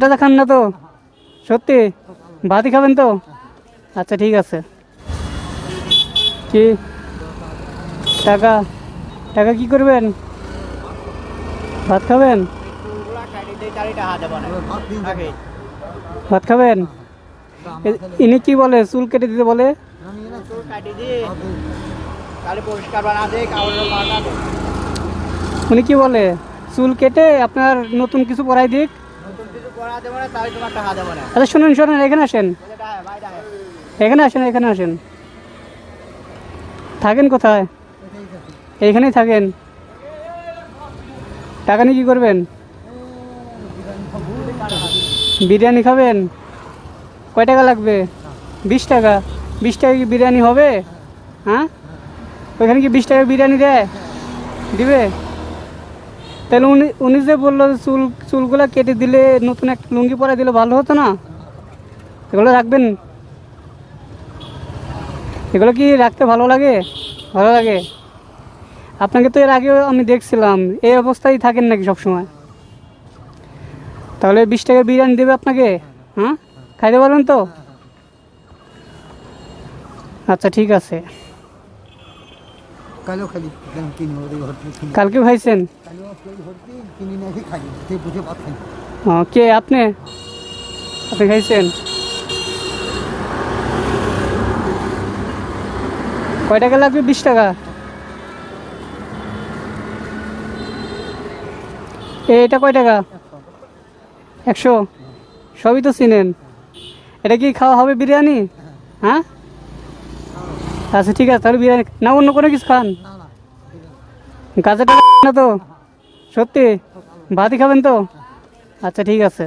দাদা খান না তো? সত্যি? ভাতই খাবেন তো? আচ্ছা ঠিক আছে। কি? টাকা? টাকা কি করবেন? ভাত খাবেন? ভাত খাবেন? ইনি কি বলে? চুল কেটে দিতে বলে? উনি কি বলে? চুল কেটে আপনার নতুন কিছু পরাই দিক। আচ্ছা শুনুন শুনুন এখানে আসেন। এখানে আসেন এখানে আসেন। থাকেন কোথায়? এইখানেই থাকেন। টাকা নিয়ে কি করবেন? বিরিয়ানি খাবেন? কয় টাকা লাগবে? বিশ টাকা। বিশ টাকা কি বিরিয়ানি হবে? হ্যাঁ? ওইখানে কি বিশ টাকা বিরিয়ানি দেয়? দিবে? তাহলে উনি উনি যে বলল চুল, চুলগুলো কেটে দিলে নতুন একটা লুঙ্গি পরা দিলে ভালো হতো না? এগুলো রাখবেন? এগুলো কি রাখতে ভালো লাগে? ভালো লাগে? আপনাকে তো এর আগেও আমি দেখছিলাম, এই অবস্থায় থাকেন নাকি সবসময়? তাহলে বিশ টাকা বিরিয়ানি দেবে আপনাকে? হ্যাঁ? খাইতে পারবেন তো? আচ্ছা ঠিক আছে। কালো খালি কিনি ওদের ঘর থেকে কিনি। কালকে ভাইছেন? কালো ঘর থেকে কিনি নাকি খাই সে বুঝে ভাত খাই। ও, কে আপনি? আপনি খাইছেন? কয় টাকা লাগবে? বিশ টাকা? এটা কয় টাকা? একশো? সবই তো চিনেন। এটা কি খাওয়া হবে বিরিয়ানি? হ্যাঁ? আচ্ছা ঠিক আছে, তাহলে বিরিয়ানি না, অন্য কোনো কিছু খান? গাছের না তো? সত্যি? ভাতই খাবেন তো? আচ্ছা ঠিক আছে।